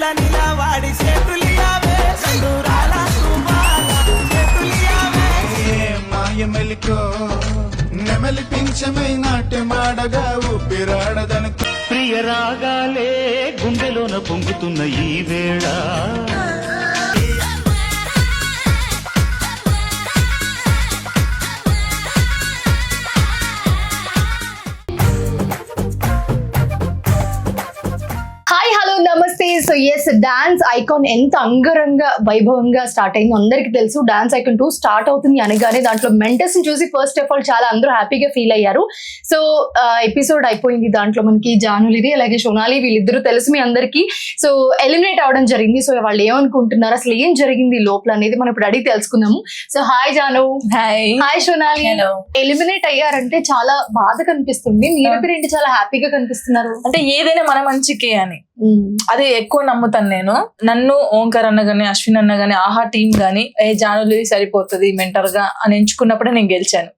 పిల్ల నిలవాడి చేతులియావే సందూరాల శుభాల చేతులియావే మాయమెలికో నెమలి పింఛమై నాట్యమాడగా ఊపిరాడదనుకో. ప్రియ రాగాలే గుండెలోన పొంగుతున్న ఈ వేళ. హాయ్ హలో నమస్తే. సో ఎస్ డాన్స్ ఐకాన్ ఎంత అంగరంగ వైభవంగా స్టార్ట్ అయిందో అందరికీ తెలుసు. డాన్స్ ఐకాన్ టూ స్టార్ట్ అవుతుంది అనగానే దాంట్లో మెంటర్స్ని చూసి ఫస్ట్ ఆఫ్ ఆల్ చాలా అందరూ హ్యాపీగా ఫీల్ అయ్యారు. సో ఎపిసోడ్ అయిపోయింది దాంట్లో మనకి జానులిది అలాగే సోనాలి వీళ్ళిద్దరూ తెలుసు మీ అందరికీ. సో ఎలిమినేట్ అవడం జరిగింది. సో వాళ్ళు ఏమనుకుంటున్నారు? అసలు ఏం జరిగింది లోపల అనేది మనం ఇప్పుడు అడిగి తెలుసుకుందాము. So hi Janu. Hi hi Sonali. Eliminate అయ్యారంటే చాలా బాధ కనిపిస్తుంది. మీరిద్దరు ఏంటి చాలా హ్యాపీగా కనిపిస్తున్నారు? అంటే ఏదైనా మన మంచికే అని. అది ఎక్కువ నమ్ముతాను నేను. నన్ను ఓంకార్ అన్న గాని అశ్విన్ అన్న గాని ఆహా టీం గాని ఏ జానులు సరిపోతుంది మెంటర్గా అని ఎంచుకున్నప్పుడే నేను గెలిచాను.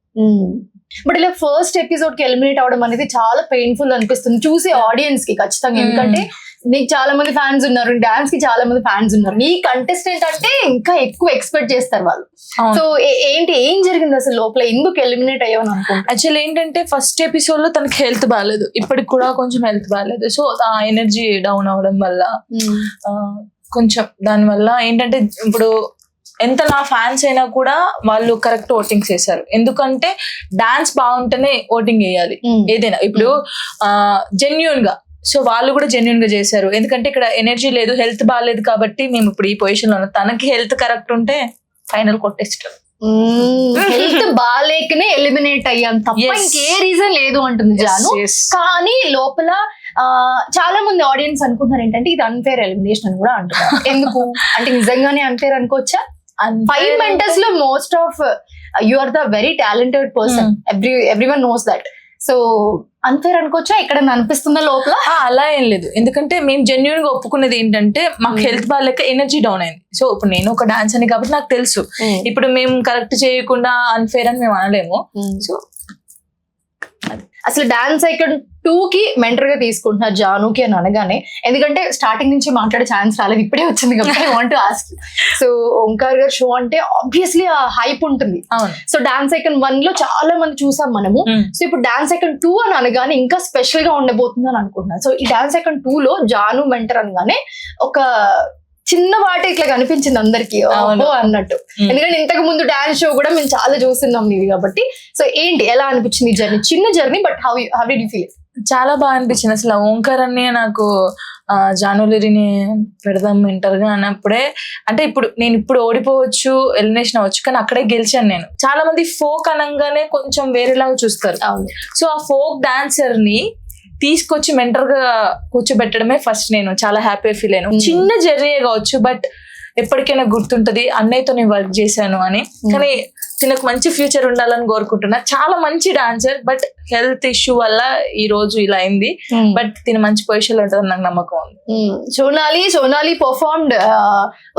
బట్ ఇలా ఫస్ట్ ఎపిసోడ్కి ఎలిమినేట్ అవడం అనేది చాలా పెయిన్ఫుల్ అనిపిస్తుంది. చూసే ఆడియన్స్కి ఖచ్చితంగా. ఎందుకంటే నీకు చాలా మంది ఫ్యాన్స్ ఉన్నారు డాన్స్కి చాలా మంది ఫ్యాన్స్ ఉన్నారు. నీ కంటెస్టెంట్ అంటే ఇంకా ఎక్కువ ఎక్స్పెక్ట్ చేస్తారు వాళ్ళు. సో ఏంటి ఏం జరిగింది అసలు లోపల? ఎందుకు ఎలిమినేట్ అనుకుంటా యాక్చువల్ ఏంటంటే ఫస్ట్ ఎపిసోడ్లో తనకి హెల్త్ బాగాలేదు ఇప్పటికి కూడా కొంచెం హెల్త్ బాగాలేదు సో ఆ ఎనర్జీ డౌన్ అవడం వల్ల ఆ, కొంచెం దాని వల్ల ఏంటంటే ఇప్పుడు ఎంత నా ఫ్యాన్స్ అయినా కూడా వాళ్ళు కరెక్ట్ ఓటింగ్ చేశారు. ఎందుకంటే డాన్స్ బాగుంటేనే ఓటింగ్ వేయాలి. ఏదైనా ఇప్పుడు జెన్యున్గా సో వాళ్ళు కూడా జెన్యున్గా చేశారు. ఎందుకంటే ఇక్కడ ఎనర్జీ లేదు హెల్త్ బాగాలేదు కాబట్టి మేము ఇప్పుడు ఈ పొజిషన్లో ఉన్నాం. తనకి హెల్త్ కరెక్ట్ ఉంటే ఫైనల్ కొట్టేస్తాం హెల్త్ బాగాలేకనే ఎలిమినేట్ అయ్యాం తప్ప. ఇంకే రీజన్ లేదు అంటుంది జాను. కానీ లోపల చాలా మంది ఆడియన్స్ అనుకుంటున్నారు ఏంటంటే ఇది అన్ఫేర్ ఎలిమినేషన్ అని కూడా అంటున్నారు. ఎందుకు? అంటే నిజంగానే అన్ఫేర్ అనుకోవచ్చా? Five మెంటర్స్లో most of you are the very talented person. Every everyone knows that so unfair అనుకోవచ్చా? ఇక్కడ అనిపిస్తుందా లోపల? అలా ఏం లేదు. ఎందుకంటే మేము జెన్యున్గా ఒప్పుకున్నది ఏంటంటే మాకు. హెల్త్ బాగాలేక ఎనర్జీ డౌన్ అయింది. సో ఇప్పుడు నేను ఒక డాన్స్ అని కాబట్టి నాకు తెలుసు. ఇప్పుడు మేము కరెక్ట్ చేయకుండా అన్ఫేర్ అని మేము అనలేము. సో అసలు డాన్స్ ఐకన్ టూ కి మెంటర్గా తీసుకుంటున్నారు జానుకి అని అనగానే ఎందుకంటే స్టార్టింగ్ నుంచి మాట్లాడే ఛాన్స్ రాలేదు ఇప్పుడే వచ్చింది కాబట్టి వాంట్ ఆస్క్ సో ఓంకార్ గారు షో అంటే ఆబ్వియస్లీ ఆ హైప్ ఉంటుంది. సో డాన్స్ ఐకన్ వన్లో చాలా మంది చూసాం మనము. సో ఇప్పుడు డాన్స్ ఐకన్ టూ అని అనగానే ఇంకా స్పెషల్గా ఉండబోతుంది అని అనుకుంటున్నాను. సో ఈ డాన్స్ ఐకన్ టూ లో జాను మెంటర్ అనగానే ఒక చిన్న వాటి ఇట్లా కనిపించింది అందరికి. అన్నట్టు. ఎందుకంటే ఇంతకు ముందు డాన్స్ షో కూడా మేము చాలా చూస్తున్నాం నీది కాబట్టి. సో ఏంటి? ఎలా అనిపించింది జర్నీ చిన్న journey but how how did feel చాలా బాగా అనిపించింది. అసలు ఓంకార్ అన్నయ్య నాకు జానులరిని పెడదాం మెంటర్గా అన్నప్పుడే అంటే ఇప్పుడు నేను ఇప్పుడు ఓడిపోవచ్చు ఎలిమినేషన్ అవ్వచ్చు కానీ అక్కడే గెలిచాను నేను. చాలా మంది ఫోక్ అనగానే కొంచెం వేరేలాగా చూస్తారు. సో ఆ ఫోక్ డాన్సర్ని తీసుకొచ్చి మెంటర్గా కూర్చోబెట్టడమే ఫస్ట్ నేను. చాలా హ్యాపీ ఫీల్ అయ్యాను. Hmm. చిన్న జర్నీ కావచ్చు బట్ ఎప్పటికైనా గుర్తుంటది అన్నయ్యతో నేను వర్క్ చేశాను అని. కానీ తినకు మంచి ఫ్యూచర్ ఉండాలని కోరుకుంటున్నా. చాలా మంచి డాన్సర్ బట్ హెల్త్ ఇష్యూ వల్ల ఈ రోజు ఇలా అయింది. బట్ తిన మంచి పొజిషన్లో ఉంటుందని నాకు నమ్మకం ఉంది. సోనాలి సోనాలి పర్ఫార్మ్డ్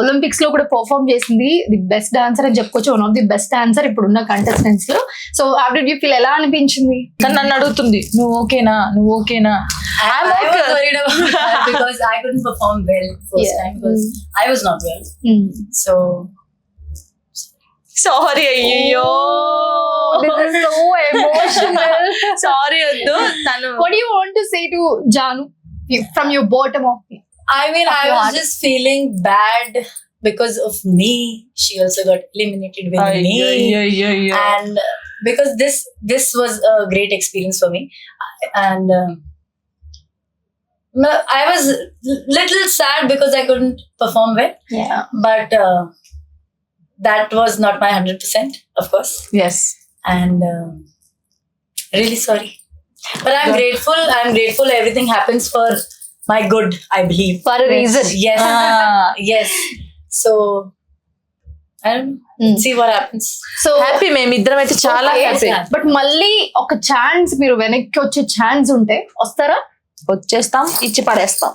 ఒలింపిక్స్లో కూడా పర్ఫార్మ్ చేసింది. ది బెస్ట్ డాన్సర్ అని చెప్పుకోవచ్చు. One of the best dancer ఇప్పుడు ఉన్న కంటెస్టెంట్స్లో సో ఆఫ్టర్ యూ ఫీల్ ఎలా అనిపించింది? కానీ నన్ను అడుగుతుంది నువ్వు ఓకేనా నువ్వు ఓకేనా I, I'm I because I couldn't perform well first Yeah. time because I was not well. So sorry అయ్యో ఎమోషనల్ సారీ వద్దు తను what do you want to say to Janu from your bottom of I mean Of I your was heart. just feeling bad because of me. She also got eliminated with me. అయ్యయ్యయ్యో. And uh, because this this was a great experience for me. And um, no, I was little sad because I couldn't perform well. yeah But uh, that was not my 100%, of course. Yes. and um really sorry but i'm Yeah. grateful i'm grateful everything happens for my good i believe for a reason yes Ah. yes so Mm. see what happens so happy మేము ఇద్దరం అయితే చాలా happy but మళ్ళీ ఒక chance మీరు వెనక్కి వచ్చే chance ఉంటే వస్తారా వచ్చేస్తాం ఇచ్చి పడేస్తాం.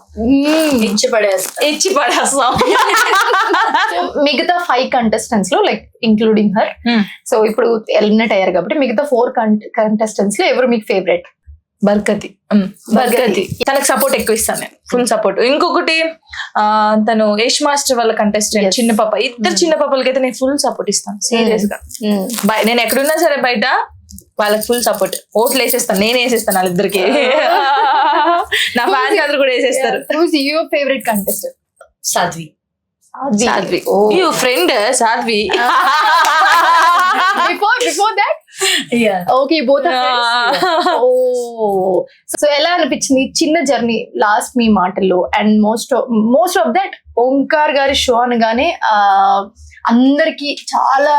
ఇచ్చి పడేస్తా. ఇచ్చి పడేస్తాం. మిగతా ఫైవ్ కంటెస్టెంట్స్లో లైక్ ఇంక్లూడింగ్ హర్. సో ఇప్పుడు ఎలిమినేట్ అయ్యారు కాబట్టి మిగతా ఫోర్ కంటెస్టెంట్స్లో ఎవరు మీకు ఫేవరెట్ బర్కతి. బర్కతి. తనకు సపోర్ట్ ఎక్కువ ఇస్తాను నేను. ఫుల్ సపోర్ట్ ఇంకొకటి ఆ, తను యష్ మాస్టర్ వాళ్ళ కంటెస్టెంట్. చిన్న పాప. ఇద్దరు చిన్న పాపలకి అయితే నేను ఫుల్ సపోర్ట్ ఇస్తాను. సీరియస్గా. నేను ఎక్కడున్నా సరే బయట వాళ్ళకి ఫుల్ సపోర్ట్ ఓట్లు వేసేస్తాను నేను వేసేస్తాను వాళ్ళిద్దరికి. నా ఫ్యాన్స్ అందరు కూడా వేసేస్తారు. Favorite contestant? Sadhvi. Sadhvi. Oh. You friend Sadhvi. Both are friends. Oh. So ఎలా అనిపించింది చిన్న జర్నీ లాస్ట్ మీ మాటల్లో and most most of that Omkar గారి షో అనగానే ఆ, అందరికి చాలా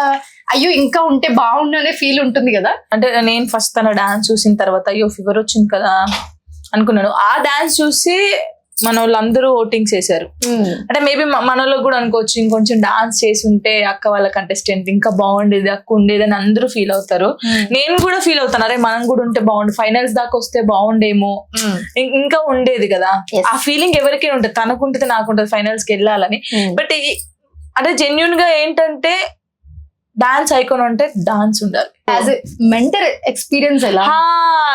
అయ్యో ఇంకా ఉంటే బాగుండు అనే ఫీల్ ఉంటుంది కదా. అంటే నేను ఫస్ట్ తన డాన్స్ చూసిన తర్వాత అయ్యో ఫీవర్ వచ్చింది కదా అనుకున్నాను. ఆ డాన్స్ చూసి మన వాళ్ళందరూ ఓటింగ్స్ వేశారు అంటే మేబీ మన వాళ్ళకి కూడా అనుకోవచ్చు ఇంకొంచెం డాన్స్ చేసి ఉంటే అక్క వాళ్ళ కంటెస్టెంట్ ఇంకా బాగుండేది అక్క ఉండేది అని అందరూ ఫీల్ అవుతారు. నేను కూడా ఫీల్ అవుతాను అరే మనం కూడా ఉంటే బాగుండు ఫైనల్స్ దాకా వస్తే బాగుండేమో. ఇంకా ఉండేది కదా. ఆ ఫీలింగ్ ఎవరికైనా ఉంటుంది తనకుంటుంది నాకుంటుంది ఫైనల్స్కి వెళ్ళాలని. బట్ అంటే జెన్యున్గా ఏంటంటే డాన్స్ ఐకాన్ అంటే డాన్స్ ఉండాలి. యాజ్ మెంటర్ ఎక్స్పీరియన్స్ ఎలా?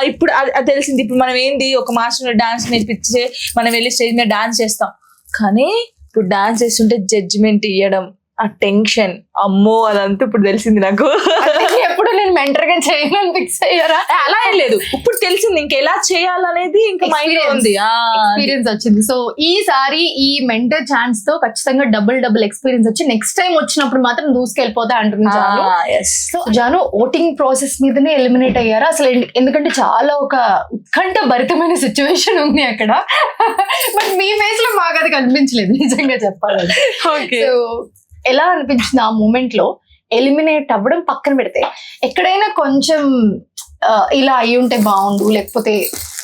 ఇప్పుడు అది తెలిసింది. ఇప్పుడు మనం ఏంది? ఒక మాస్టర్ డాన్స్ నేర్పించే మనం వెళ్ళి స్టేజ్ మీద డాన్స్ చేస్తాం. కానీ ఇప్పుడు డాన్స్ చేస్తుంటే జడ్జిమెంట్ ఇవ్వడం ఆ టెన్షన్ అమ్మో అదంతా ఇప్పుడు తెలిసింది నాకు. నేను మెంటర్గా చేయను ఫిక్స్ అయ్యారా? అలా ఏం లేదు. ఇప్పుడు తెలిసింది ఇంకా ఎలా చేయాలనేది ఇంకా మైండ్. ఉంది. ఎక్స్పీరియన్స్ వచ్చింది. సో ఈసారి ఈ మెంటర్ ఛాన్స్తో ఖచ్చితంగా డబుల్ డబుల్ ఎక్స్పీరియన్స్ వచ్చి నెక్స్ట్ టైం వచ్చినప్పుడు మాత్రం దూసుకెళ్ళిపోతా yes. So Janu voting process మీదనే ఎలిమినేట్ అయ్యారా? అసలు ఎందు- ఎందుకంటే చాలా ఒక ఉత్కంఠ భరితమైన సిచ్యువేషన్ ఉంది అక్కడ. బట్ మీ ఫేస్లో మాకు అది కనిపించలేదు నిజంగా చెప్పాలంటే. ఎలా అనిపించింది ఆ మూమెంట్లో? ఎలిమినేట్ అవ్వడం పక్కన పెడితే ఎక్కడైనా కొంచెం ఇలా అయి ఉంటే బాగుండు లేకపోతే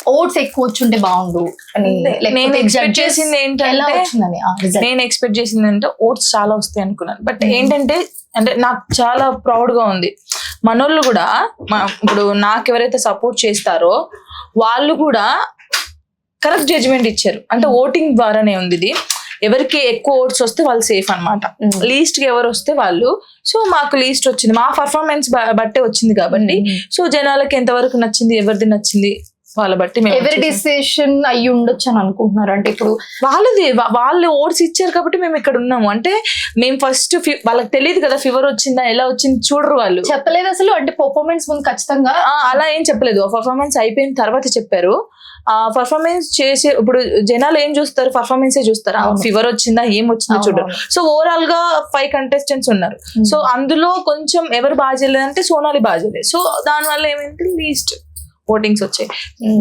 ఓట్స్ ఎక్కువ వచ్చుంటే బాగుండు అని నేను judges చేసింది ఏంటంటే-? నేను ఎక్స్పెక్ట్ చేసింది అంటే ఓట్స్ చాలా వస్తాయి అనుకున్నాను. బట్ ఏంటంటే అంటే నాకు చాలా ప్రౌడ్గా ఉంది. మనోళ్ళు కూడా ఇప్పుడు నాకు ఎవరైతే సపోర్ట్ చేస్తారో వాళ్ళు కూడా కరెక్ట్ జడ్జ్మెంట్ ఇచ్చారు. అంటే ఓటింగ్ ద్వారానే ఉంది ఇది. ఎవరికి ఎక్కువ ఓట్స్ వస్తే వాళ్ళు సేఫ్ అన్నమాట. Mm. లీస్ట్కి ఎవరు వస్తే వాళ్ళు. సో మాకు లీస్ట్ వచ్చింది. మా పర్ఫార్మెన్స్ బట్టే వచ్చింది కాబట్టి. సో జనాలకి ఎంతవరకు నచ్చింది ఎవరిది నచ్చింది వాళ్ళ బట్టి మేము ఎవరి. డిసిషన్ అయ్యి ఉండొచ్చు అని అనుకుంటున్నారు? అంటే ఇప్పుడు వాళ్ళది వాళ్ళు ఓట్స్ ఇచ్చారు కాబట్టి మేము ఇక్కడ ఉన్నాము. అంటే మేము ఫస్ట్ వాళ్ళకి తెలియదు కదా ఫీవర్ వచ్చిందా ఎలా వచ్చింది చూడరు వాళ్ళు. చెప్పలేదు అసలు. అంటే పర్ఫార్మెన్స్ ముందు ఖచ్చితంగా అలా ఏం చెప్పలేదు. పర్ఫార్మెన్స్ అయిపోయిన తర్వాత చెప్పారు. పర్ఫార్మెన్స్ చేసే ఇప్పుడు జనాలు ఏం చూస్తారు? పర్ఫార్మెన్స్ చూస్తారు. ఫీవర్ వచ్చిందా? ఏం వచ్చిందో చూడరు. సో ఓవరాల్గా ఫైవ్ కంటెస్టెంట్స్ ఉన్నారు. సో అందులో కొంచెం ఎవరు బాగా చేయలేదంటే సోనాలి బాగా చేయలేదు. సో దానివల్ల ఏమైంది? లీస్ట్ ఓటింగ్స్ వచ్చాయి.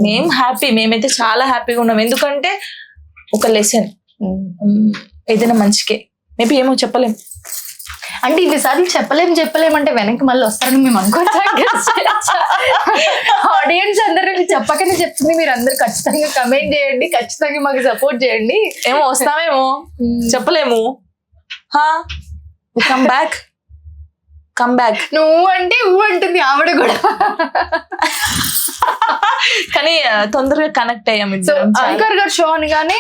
మేం హ్యాపీ మేమైతే చాలా హ్యాపీగా ఉన్నాం. ఎందుకంటే ఒక లెసన్. ఏదైనా మంచికే. మేబీ ఏమో చెప్పలేం. అంటే ఇన్నిసార్లు చెప్పలేం చెప్పలేం అంటే వెనక్కి మళ్ళీ వస్తారని మేము అనుకోవచ్చా ఆడియన్స్ అందరూ చెప్పకనే చెప్తుంది. మీరు అందరు ఖచ్చితంగా కమెంట్ చేయండి ఖచ్చితంగా మాకు సపోర్ట్ చేయండి. ఏమో వస్తామేమో. చెప్పలేము. హా కమ్ బ్యాక్ కమ్ బ్యాక్ నువ్వు అంటే ఊ అంటుంది ఆవిడ కూడా. కానీ తొందరగా కనెక్ట్ అయ్యాం సో ఇద్దరం. చాలా. అంకర్ గారు షో అనగానే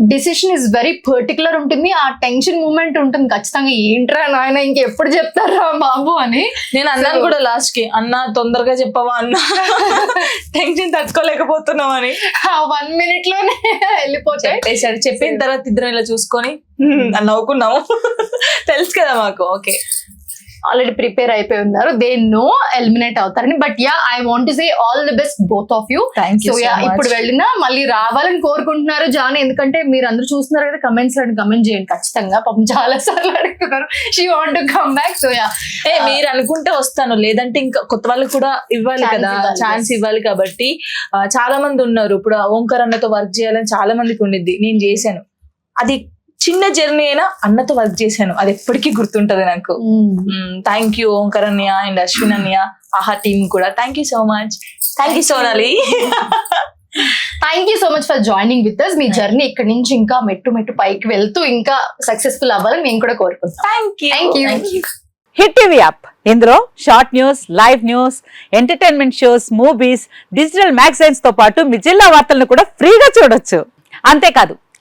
డిసిషన్ ఇస్ వెరీ పర్టికులర్ ఉంటుంది. ఆ టెన్షన్ మూమెంట్ ఉంటుంది. ఖచ్చితంగా ఏంట్రా నాయన ఇంకెప్పుడు చెప్తారా బాబు అని. నేను అన్నాను కూడా లాస్ట్కి అన్న తొందరగా చెప్పవా అన్న? టెన్షన్ తట్టుకోలేకపోతున్నాం అని. ఆ వన్ మినిట్లోనే వెళ్ళిపోతాయి. చెప్పిన తర్వాత ఇద్దరం ఇలా చూసుకొని అని నవ్వుకున్నాము. తెలుసు కదా మాకు. ఓకే ఆల్రెడీ ప్రిపేర్ అయిపోయి ఉన్నారు. దే నో ఎలిమినేట్ అవుతారని. But yeah I want say all the best both of you thank you so yeah ఇప్పుడు వెళ్ళినా మళ్ళీ రావాలని కోరుకుంటున్నారు జాన్. ఎందుకంటే మీరు అందరూ చూస్తున్నారు కదా కమెంట్స్లో కమెంట్ చేయండి. ఖచ్చితంగా పాపం చాలా సార్లు అడుగుతున్నారు. She want to come back so yeah ఏ మీరు అనుకుంటే వస్తాను. లేదంటే ఇంకా కొత్త వాళ్ళకి కూడా ఇవ్వాలి కదా. ఛాన్స్ ఇవ్వాలి కాబట్టి ఆ, చాలా మంది ఉన్నారు. ఇప్పుడు ఓంకార్ అన్నతో వర్క్ చేయాలని చాలా మందికి ఉండిద్ది. నేను చేశాను. అది చిన్న జర్నీ అయినా అన్నతో వర్క్ చేశాను. అది ఎప్పటికీ గుర్తుంటది నాకు. థ్యాంక్ యూ ఓంకార్ అన్నయ్య అండ్ అశ్విన్ అన్నయ్య ఆహా టీమ్ కూడా. Thank you so much thank you Sonali. Thank you so much for joining with us me journey ఇక్కడ నుంచి ఇంకా మెట్టు మెట్టు పైకి వెళ్తూ ఇంకా సక్సెస్ఫుల్ అవ్వాలని మేము కూడా కోరుకుంటాం. హిట్ టీవీ యాప్ ఇందులో short news live news entertainment shows movies digital మ్యాగజైన్స్తో పాటు మీ జిల్లా వార్తలను కూడా ఫ్రీగా చూడొచ్చు. అంతేకాదు